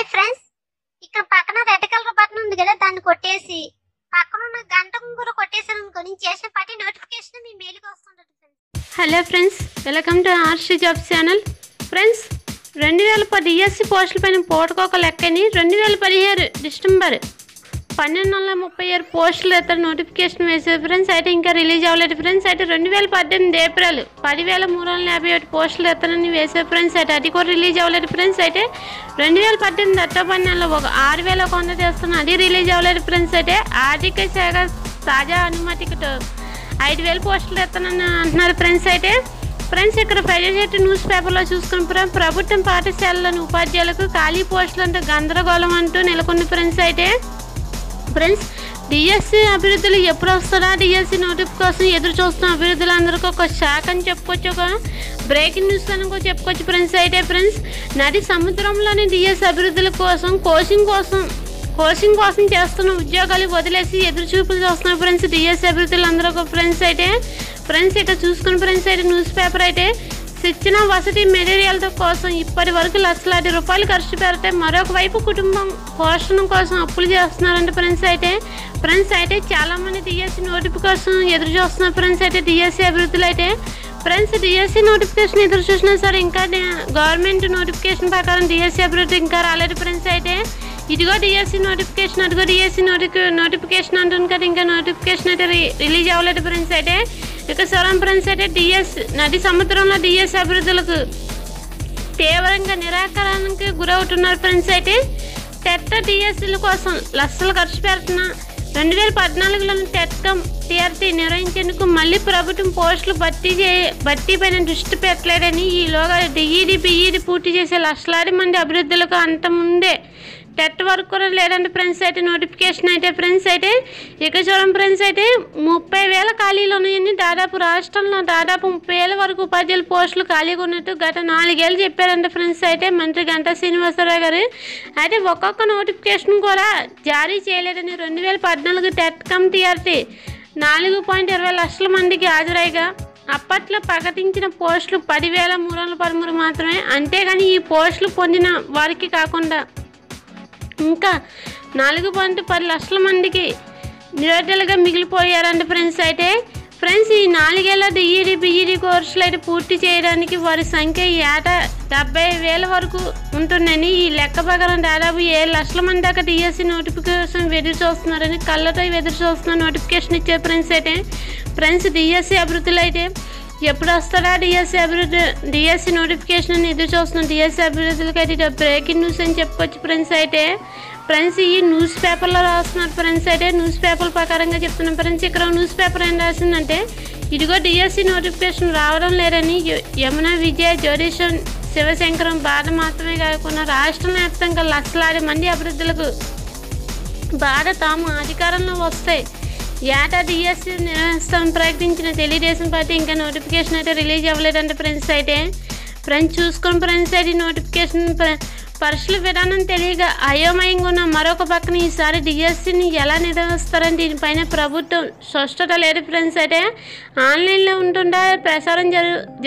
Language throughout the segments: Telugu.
Hi friends. ఇక్కడ పక్కన రెడ్ కలర్ బటన్ ఉంది కదా దాన్ని కొట్టేసి. పక్కన ఉన్న గంట కూడా కొట్టేసాను అనుకో నేను చేసిన పట్టి నోటిఫికేషన్ మీ మెయిల్కి వస్తుంటుంది hello friends welcome to Arshi job channel friends రెండు వేల పది డిఎస్సి పోస్టుల పైన పోటుకోక లెక్కని రెండు వేల పదిహేడు డిసెంబర్ పన్నెండు వందల ముప్పై ఆరు పోస్టులు ఇతను నోటిఫికేషన్ వేసారు ఫ్రెండ్స్ అయితే ఇంకా రిలీజ్ అవ్వలేదు ఫ్రెండ్స్ అయితే రెండు వేల పద్దెనిమిది ఏప్రిల్ పదివేల మూడు వందల యాభై ఒకటి పోస్టులు ఇతనని వేసారు ఫ్రెండ్స్ అయితే అది కూడా రిలీజ్ అవ్వలేదు ఫ్రెండ్స్ అయితే రెండు వేల పద్దెనిమిది అక్టోబర్ నెలలో ఒక ఆరు వేల ఒక వంద చేస్తున్న అది రిలీజ్ అవ్వలేదు ఫ్రెండ్స్ అయితే ఆర్థిక శాఖ తాజా అనుమతికి ఐదు వేల పోస్టులు ఇస్తానని అంటున్నారు ఫ్రెండ్స్ అయితే ఫ్రెండ్స్ ఇక్కడ ప్రజెంట్ న్యూస్ పేపర్లో చూసుకుని ప్రభుత్వం పాఠశాలలోని ఉపాధ్యాయులకు ఖాళీ పోస్టులు గందరగోళం అంటూ నెలకొన్న ఫ్రెండ్స్ అయితే ఫ్రెండ్స్ డిఎస్సి అభివృద్ధులు ఎప్పుడు వస్తారా? డిఎస్సి నోటిఫికేషన్ కోసం ఎదురు చూస్తున్న అభివృద్ధులందరికీ ఒక శాఖ అని చెప్పుకోవచ్చు ఒక బ్రేకింగ్ న్యూస్ అని కూడా చెప్పుకోవచ్చు ఫ్రెండ్స్. అయితే ఫ్రెండ్స్ నది సముద్రంలోని డిఎస్సి అభివృద్ధుల కోసం కోచింగ్ కోసం కోచింగ్ కోసం చేస్తున్న ఉద్యోగాలు వదిలేసి ఎదురు చూపులు చూస్తున్న ఫ్రెండ్స్ డిఎస్సి అభివృద్ధులు అందరూ ఒక ఫ్రెండ్స్ అయితే ఫ్రెండ్స్ ఇక్కడ చూసుకున్న ఫ్రెండ్స్ అయితే న్యూస్ పేపర్ అయితే శిక్షణ వసతి మెటీరియల్ కోసం ఇప్పటి వరకు లక్షలాది రూపాయలు ఖర్చు పెడితే మరొక వైపు కుటుంబం పోషణ కోసం అప్పులు చేస్తున్నారంటే ఫ్రెండ్స్ అయితే. ఫ్రెండ్స్ అయితే చాలామంది డిఎస్సీ డిఎస్సి నోటిఫికేషన్ ఎదురు చూస్తున్నారు ఫ్రెండ్స్ అయితే డిఎస్సి అభివృద్ధులు అయితే. ఫ్రెండ్స్ డిఎస్సి నోటిఫికేషన్ ఎదురు చూసినా సరే ఇంకా గవర్నమెంట్ నోటిఫికేషన్ ప్రకారం డిఎస్సి అభివృద్ధి ఇంకా రాలేదు ఫ్రెండ్స్ అయితే. ఇదిగో డిఎస్సి నోటిఫికేషన్ అదిగో డిఎస్సి నోటిఫికేషన్ అంటుంది కదా ఇంకా నోటిఫికేషన్ అయితే రిలీజ్ అవ్వలేదు ఫ్రెండ్స్ అయితే. ఇక స్వరం ఫ్రెండ్స్ అయితే డిఎస్ నది సముద్రంలో డిఎస్ అభివృద్ధులకు తీవ్రంగా నిరాకరణకి గురవుతున్నారు ఫ్రెండ్స్ అయితే టెట్ డిఎస్సీల కోసం లక్షలు ఖర్చు పెడుతున్న రెండు వేల పద్నాలుగులోని టెట్కం టీఆర్టీ నిర్వహించేందుకు మళ్ళీ ప్రభుత్వం పోస్టులు భర్తీ చే భర్తీ పైన దృష్టి పెట్టలేదని ఈలోగా డిఈడి బిఈడి పూర్తి చేసే లక్షలాది మంది అభివృద్ధులకు అంత ముందే టెట్ వర్క్ కూడా లేదంటే ఫ్రెండ్స్ అయితే. నోటిఫికేషన్ అయితే ఫ్రెండ్స్ అయితే. ఇక చూడండి ఫ్రెండ్స్ అయితే ముప్పై వేల ఖాళీలు ఉన్నాయండి. దాదాపు రాష్ట్రంలో దాదాపు ముప్పై వేల వరకు ఉపాధ్యాయుల పోస్టులు ఖాళీగా ఉన్నట్టు గత నాలుగేళ్ళు చెప్పారండి ఫ్రెండ్స్ అయితే. మంత్రి గంటా శ్రీనివాసరావు గారు. అయితే ఒక్కొక్క నోటిఫికేషన్ కూడా జారీ చేయలేదని రెండు వేల పద్నాలుగు టెట్ కమ్ టీఆర్టీ నాలుగు పాయింట్ ఇరవై లక్షల మందికి హాజరైగా అప్పట్లో ప్రకటించిన పోస్టులు పదివేల మూడు వందల పదమూడు మాత్రమే. అంతేగాని ఈ పోస్టులు పొందిన వారికి కాకుండా ఇంకా నాలుగు పాయింట్ పది లక్షల మందికి నిరుద్యోగులుగా మిగిలిపోయారంట ఫ్రెండ్స్. అయితే ఫ్రెండ్స్ ఈ నాలుగేళ్ళ డిఈడి బిఈడి కోర్సులు అయితే పూర్తి చేయడానికి వారి సంఖ్య ఏటా డెబ్బై వేల వరకు ఉంటుందని ఈ లెక్క ప్రకారం దాదాపు ఏడు లక్షల మంది దాకా డిఎస్సి నోటిఫికేషన్ ఎదురు చూస్తున్నారని కళ్ళతో ఎదురు చూస్తున్న నోటిఫికేషన్ ఇచ్చే ఫ్రెండ్స్. అయితే ఫ్రెండ్స్ డిఎస్సి అభివృద్ధులు అయితే ఎప్పుడు వస్తారా డిఎస్సి అభివృద్ధి? డిఎస్సీ నోటిఫికేషన్ ఎదురు చూస్తున్నాం డిఎస్సి అభివృద్ధులకి అయితే బ్రేకింగ్ న్యూస్ అని చెప్పుకోవచ్చు ఫ్రెండ్స్ అయితే. ఫ్రెండ్స్ ఈ న్యూస్ పేపర్లో రాస్తున్నారు ఫ్రెండ్స్ అయితే. న్యూస్ పేపర్ ప్రకారంగా చెప్తున్నాం. ఫ్రెండ్స్ ఇక్కడ న్యూస్ పేపర్ ఏం రాసిందంటే ఇదిగో డిఎస్సి నోటిఫికేషన్ రావడం లేదని యమున విజయ జ్యోతిషన్ శివశంకరం బాధ మాత్రమే కాకుండా రాష్ట్ర వ్యాప్తంగా లక్షలాది మంది అభివృద్ధులకు బాధ తాము అధికారంలో వస్తాయి. ఏటా డిఎస్సి నిరసన ప్రకటించిన తెలుగుదేశం పార్టీ ఇంకా నోటిఫికేషన్ అయితే రిలీజ్ అవ్వలేదంటే ఫ్రెండ్స్ అయితే. ఫ్రెండ్స్ చూసుకుని ఫ్రెండ్స్ అయితే నోటిఫికేషన్ పరీక్షల విధానం తెలియక అయోమయంగా ఉన్న మరొక పక్కన ఈసారి డిఎస్సిని ఎలా నిర్వహిస్తారని దీనిపైన ప్రభుత్వం స్పష్టత లేదు ఫ్రెండ్స్ అయితే. ఆన్లైన్లో ఉంటుండే ప్రసారం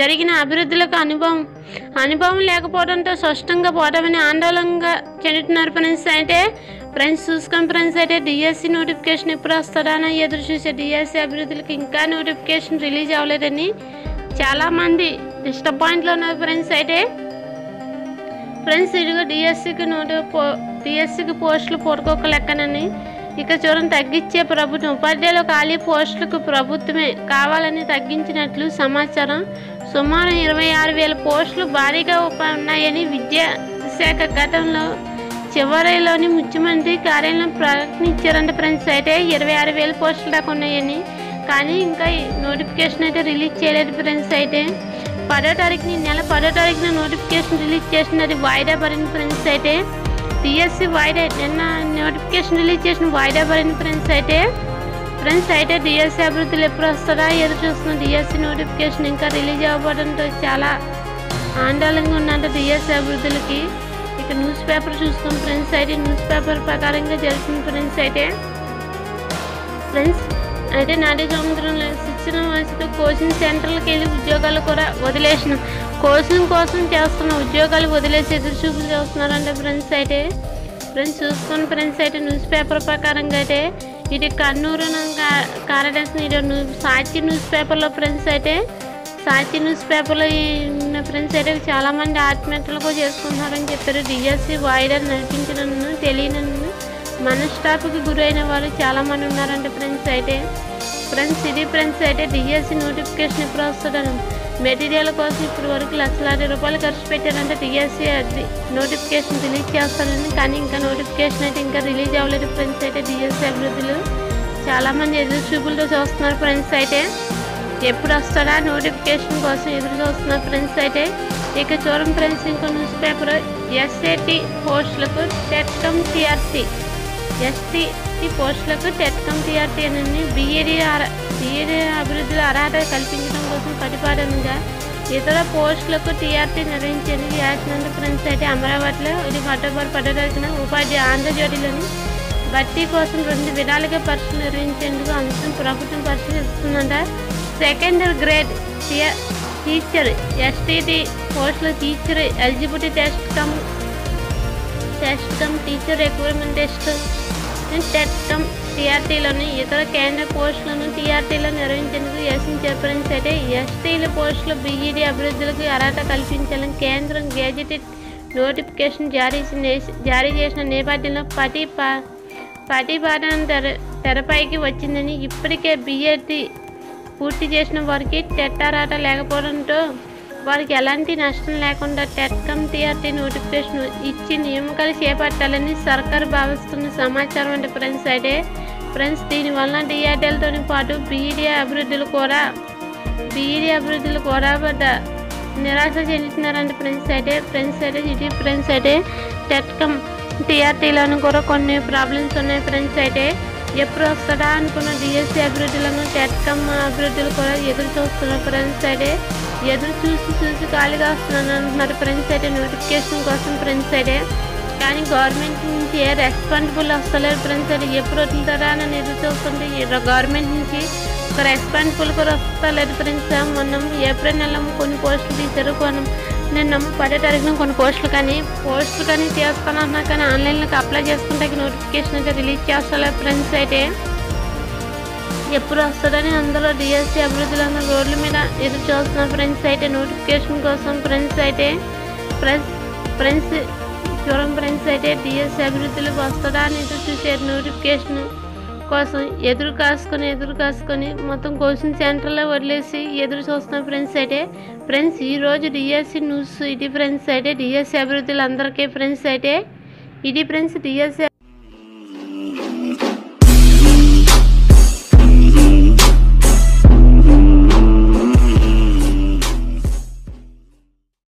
జరిగిన అభివృద్ధులకు అనుభవం అనుభవం లేకపోవడంతో స్పష్టంగా పోవడమని ఆందోళనగా చెందుతున్నారు ఫ్రెండ్స్ అయితే. ఫ్రెండ్స్ చూసుకొని ఫ్రెండ్స్ అయితే డిఎస్సి నోటిఫికేషన్ ఎప్పుడు వస్తుందా ఎదురు చూసే డిఎస్సి అభివృద్ధులకు ఇంకా నోటిఫికేషన్ రిలీజ్ అవ్వలేదని చాలామంది డిస్టపాయింట్లో ఉన్నారు ఫ్రెండ్స్ అయితే. ఫ్రెండ్స్ ఇదిగో డిఎస్సికి నోటి పో డిఎస్సికి పోస్టులు పొరకొక లెక్కనని ఇక చూడండి తగ్గించే ప్రభుత్వం ఉపాధ్యాయుల ఖాళీ పోస్టులకు ప్రభుత్వమే కావాలని తగ్గించినట్లు సమాచారం. సుమారు ఇరవై ఆరు వేల పోస్టులు భారీగా ఉన్నాయని విద్యాశాఖ గతంలో చివరిలోని ముఖ్యమంత్రి కార్యాలయం ప్రకటించారంట ఫ్రెండ్స్. అయితే ఇరవై ఆరు వేల పోస్టులు దాకా ఉన్నాయని. కానీ ఇంకా నోటిఫికేషన్ అయితే రిలీజ్ చేయలేదు ఫ్రెండ్స్ అయితే. పదో తారీఖున ఈ నెల పదో తారీఖున నోటిఫికేషన్ రిలీజ్ చేసినది వాయిదా పడిన ఫ్రెండ్స్ అయితే. టీఎస్సీ వాయిదా నిన్న నోటిఫికేషన్ రిలీజ్ చేసిన వాయిదా పడిన ఫ్రెండ్స్ అయితే. ఫ్రెండ్స్ అయితే డిఎస్సీ అభివృద్ధులు ఎప్పుడు వస్తుందా ఎదురు చూస్తున్న డిఎస్సీ నోటిఫికేషన్ ఇంకా రిలీజ్ అవ్వడంతో చాలా ఆందోళనగా ఉన్నంత డిఎస్సి అభివృద్ధులకి ఇక న్యూస్ పేపర్ చూసుకుని ఫ్రెండ్స్ అయితే న్యూస్ పేపర్ ప్రకారంగా జరుగుతుంది ఫ్రెండ్స్ అయితే. ఫ్రెండ్స్ అయితే నాటి సముద్రంలో శిక్షణ వచ్చిన వయసుతో కోచింగ్ సెంటర్లకు వెళ్ళి ఉద్యోగాలు కూడా వదిలేసిన. కోచింగ్ కోసం చేస్తున్న ఉద్యోగాలు వదిలేసి ఎదురు చూపులు చేస్తున్నారంటే ఫ్రెండ్స్ అయితే. ఫ్రెండ్స్ చూసుకున్న ఫ్రెండ్స్ అయితే న్యూస్ పేపర్ ప్రకారంగా అయితే ఇది కర్నూలు నంగా- కార్యదర్శి ఇది సాక్షి న్యూస్ పేపర్లో ఫ్రెండ్స్ అయితే సాక్షి న్యూస్ పేపర్లో ఈ ఫ్రెండ్స్ అయితే చాలామంది ఆత్మహత్యలకు చేసుకుంటున్నారని చెప్పారు. డిఎస్సి వాయిదా నడిపించనన్ను తెలియనన్ను మనస్టాప్కి గురైన వాళ్ళు చాలా మంది ఉన్నారంటే ఫ్రెండ్స్ అయితే. ఫ్రెండ్స్ ఇది ఫ్రెండ్స్ అయితే డిఎస్సి నోటిఫికేషన్ ఇప్పుడు వస్తుందని మెటీరియల్ కోసం ఇప్పటి వరకు లక్షలాది రూపాయలు ఖర్చు పెట్టారంటే డిఎస్సి అది నోటిఫికేషన్ రిలీజ్ చేస్తారని కానీ ఇంకా నోటిఫికేషన్ అయితే ఇంకా రిలీజ్ అవ్వలేదు ఫ్రెండ్స్ అయితే. డిఎస్సి అభివృద్ధిలో చాలామంది ఎదురు చూపులతో చూస్తున్నారు ఫ్రెండ్స్ అయితే. ఎప్పుడు వస్తాడా? నోటిఫికేషన్ కోసం ఎదురు చూస్తున్న ఫ్రెండ్స్ అయితే ఇక చూడం ఫ్రెండ్స్ ఇంకో న్యూస్ పేపర్ ఎస్ఏటి పోస్టులకు టెట్కమ్ టీఆర్సీ ఎస్టీ పోస్టులకు టెట్కమ్ టీఆర్సీ అని బీఏడీ బీఏడీ అభివృద్ధిలో అర్హత కల్పించడం కోసం ప్రతిపాదనగా ఇతర పోస్టులకు టీఆర్టీ నిర్వహించేది యాసినంత ఫ్రెండ్స్ అయితే అమరావతిలో ఇది అక్టోబర్ పదో తారీఖున ఉపాధి ఆంధ్రజ్యోతిలోని భర్తీ కోసం రెండు విధాలుగా పరీక్షలు నిర్వహించేందుకు అంశం ప్రభుత్వం పరిశీలిస్తుందంట. సెకండ్ గ్రేడ్ టీచర్ ఎస్టీటీ పోస్టుల teacher eligibility test cum test cum teacher recruitment test TET cum టీఆర్టీలోని ఇతర కేంద్ర పోస్టులను టీఆర్టీలో నిర్వహించేందుకు ఎస్ఎన్ చెప్పడం అయితే ఎస్టీల పోస్టులు బీఈడీ అభివృద్ధులకు అర్హత కల్పించాలని కేంద్రం గెజిటెడ్ నోటిఫికేషన్ జారీ జారీ చేసిన నేపథ్యంలో పటి పా ప్రతిపాదన తెర తెరపైకి వచ్చిందని ఇప్పటికే బీఎడ్టీ పూర్తి చేసిన వారికి టెట్టారాట లేకపోవడంతో వారికి ఎలాంటి నష్టం లేకుండా టెట్కమ్ టీఆర్టీ నోటిఫికేషన్ ఇచ్చి నియామకాలు చేపట్టాలని సర్కారు భావిస్తున్న సమాచారం అంటే ఫ్రెండ్స్. అయితే ఫ్రెండ్స్ దీనివల్ల డిఆర్టీలతో పాటు బీఈడీ అభివృద్ధులు కూడా బీఈడీ అభివృద్ధులు కూడా నిరాశ చెందుతున్నారంటే ఫ్రెండ్స్. అయితే ఫ్రెండ్స్ అయితే ఇది ఫ్రెండ్స్ అయితే టెట్కమ్ టీఆర్టీలోని కూడా కొన్ని ప్రాబ్లమ్స్ ఉన్నాయి ఫ్రెండ్స్. అయితే ఎప్పుడు వస్తాడా అనుకున్న డిఎస్సి అభివృద్ధులను టెట్కమ్ అభివృద్ధులు కూడా ఎదురు చూస్తున్నారు ఫ్రెండ్స్ అయితే. ఎదురు చూసి చూసి ఖాళీగా వస్తున్నాను అంటున్నారు ఫ్రెండ్స్ అయితే నోటిఫికేషన్ కోసం ఫ్రెండ్స్ అయితే. కానీ గవర్నమెంట్ నుంచి ఏ రెస్పాన్సిబుల్ వస్తలేదు ఫ్రెండ్స్ అయితే. ఎప్పుడు వదులుతారా అని ఎదురు చూస్తుంటే గవర్నమెంట్ నుంచి ఒక రెస్పాన్సిబుల్ కూడా వస్తలేదు ఫ్రెండ్స్. మొన్న ఏప్రిల్ నెల కొన్ని పోస్టులు తీశారు. కొన్ని నిన్న పదో తారీఖున కొన్ని పోస్టులు కానీ పోస్టులు కానీ చేస్తానన్నా కానీ ఆన్లైన్లోకి అప్లై చేసుకుంటే నోటిఫికేషన్ అయితే రిలీజ్ చేస్తలేదు ఫ్రెండ్స్ అయితే. ఎప్పుడు వస్తుందని అందరూ డిఎస్సి అభివృద్ధిలో ఉన్న రోడ్ల మీద ఎదురు చూస్తున్న ఫ్రెండ్స్ అయితే నోటిఫికేషన్ కోసం ఫ్రెండ్స్ అయితే ఫ్రెండ్స్ ఫ్రెండ్స్ చూడండి ఫ్రెండ్స్ అయితే డిఎస్సి అభివృద్ధిలో వస్తుందా అని ఎదురు చూసే నోటిఫికేషన్ కోసం ఎదురు కాసుకొని ఎదురు కాసుకొని మొత్తం కోచింగ్ సెంటర్లో వదిలేసి ఎదురు చూస్తున్నాం ఫ్రెండ్స్ అయితే ఫ్రెండ్స్ ఈరోజు డిఎస్సి న్యూస్ ఇది ఫ్రెండ్స్ అయితే డిఎస్సి అభివృద్ధులు అందరికీ ఫ్రెండ్స్ అయితే ఇది ఫ్రెండ్స్ డిఎస్సి